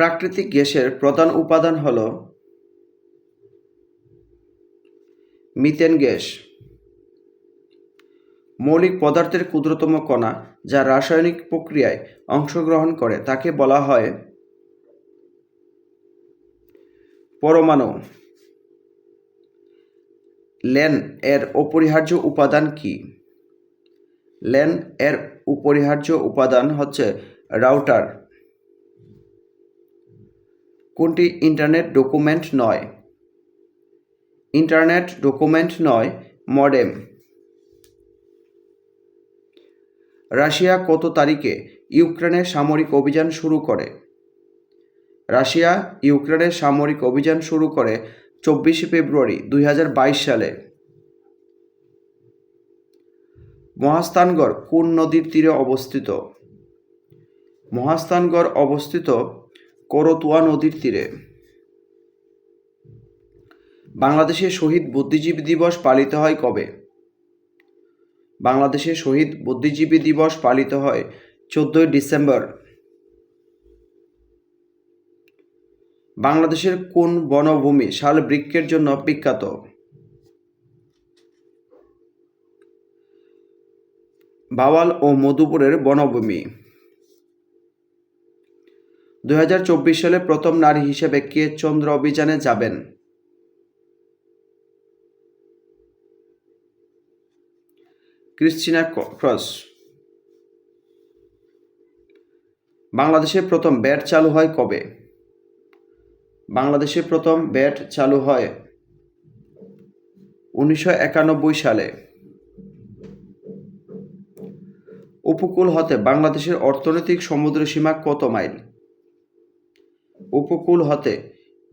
প্রাকৃতিক গ্যাসের প্রধান উপাদান হল মিথেন গ্যাস, মৌলিক পদার্থের ক্ষুদ্রতম কণা যা রাসায়নিক প্রক্রিয়ায় অংশগ্রহণ করে। তাকে বলা হয় পরমাণু। লেন এর অপরিহার্য উপাদান কি? লেন এর অপরিহার্য উপাদান হচ্ছে রাউটার। কোনটি ইন্টারনেট ডকুমেন্ট নয়? ইন্টারনেট ডকুমেন্ট নয়, মডেম। রাশিয়া কত তারিখে ইউক্রেনের সামরিক অভিযান শুরু করে? রাশিয়া ইউক্রেনের সামরিক অভিযান শুরু করে চব্বিশে ফেব্রুয়ারি দু হাজার বাইশ সালে। মহাস্থানগড় কোন নদীর তীরে অবস্থিত? মহাস্থানগড় অবস্থিত করতোয়া নদীর তীরে। বাংলাদেশে শহীদ বুদ্ধিজীবী দিবস পালিত হয় কবে? বাংলাদেশে শহীদ বুদ্ধিজীবী দিবস পালিত হয় চোদ্দই ডিসেম্বর। বাংলাদেশের কোন বনভূমি শাল বৃক্ষের জন্য বিখ্যাত? বাওয়াল ও মধুপুরের বনভূমি। দু হাজার চব্বিশ সালে প্রথম নারী হিসেবে কে চন্দ্র অভিযানে যাবেন? Christina Cross. বাংলাদেশে প্রথম ব্যাট চালু হয় কবে? বাংলাদেশে প্রথম ব্যাট চালু হয় উনিশশো একানব্বই সালে। উপকূল হতে বাংলাদেশের অর্থনৈতিক সমুদ্রসীমা কত মাইল? উপকূল হতে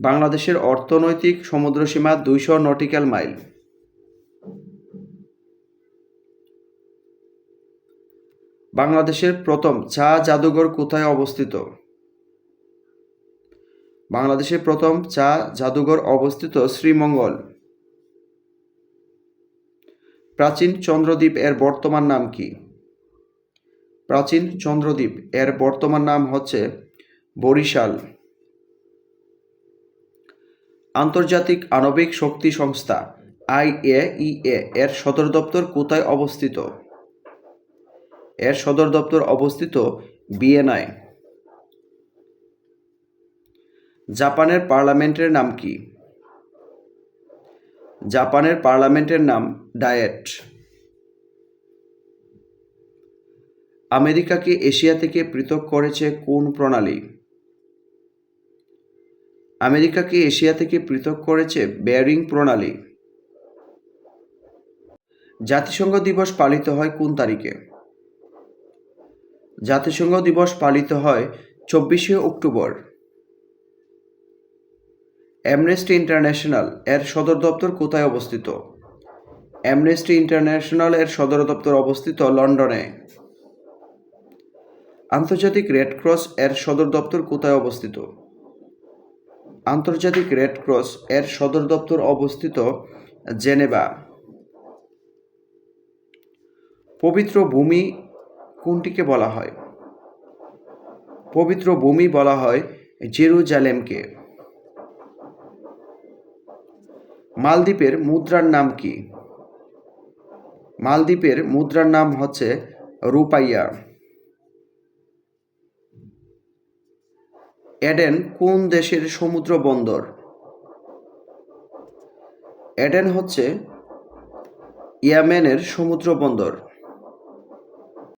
বাংলাদেশের অর্থনৈতিক সমুদ্রসীমা দুইশো নটিক্যাল মাইল। বাংলাদেশের প্রথম চা জাদুঘর কোথায় অবস্থিত? বাংলাদেশের প্রথম চা জাদুঘর অবস্থিত শ্রীমঙ্গল। প্রাচীন চন্দ্রদ্বীপ এর বর্তমান নাম কি? প্রাচীন চন্দ্রদ্বীপ এর বর্তমান নাম হচ্ছে বরিশাল। আন্তর্জাতিক আণবিক শক্তি সংস্থা, আইএইএ, এর সদর দপ্তর কোথায় অবস্থিত? এর সদর দপ্তর অবস্থিত ভিয়েনায়। জাপানের পার্লামেন্টের নাম কি? জাপানের পার্লামেন্টের নাম ডায়েট। আমেরিকাকে এশিয়া থেকে পৃথক করেছে কোন প্রণালী? আমেরিকাকে এশিয়া থেকে পৃথক করেছে বেয়ারিং প্রণালী। জাতিসংঘ দিবস পালিত হয় কোন তারিখে? জাতিসংঘ দিবস পালিত হয় চব্বিশে অক্টোবর। অ্যামনেস্টি ইন্টারন্যাশনাল এর সদর দপ্তর কোথায় অবস্থিত? অ্যামনেস্টি ইন্টারন্যাশনাল এর সদর দপ্তর অবস্থিত লন্ডনে। আন্তর্জাতিক রেড ক্রস এর সদর দপ্তর কোথায় অবস্থিত? আন্তর্জাতিক রেড ক্রস এর সদর দপ্তর অবস্থিত জেনেভা। পবিত্র ভূমি কোনটিকে বলা হয়? পবিত্র ভূমি বলা হয় জেরুজালেমকে। মালদ্বীপের মুদ্রার নাম কি? মালদ্বীপের মুদ্রার নাম হচ্ছে রুপাইয়া। এডেন কোন দেশের সমুদ্র বন্দর? এডেন হচ্ছে ইয়ামেনের সমুদ্র বন্দর।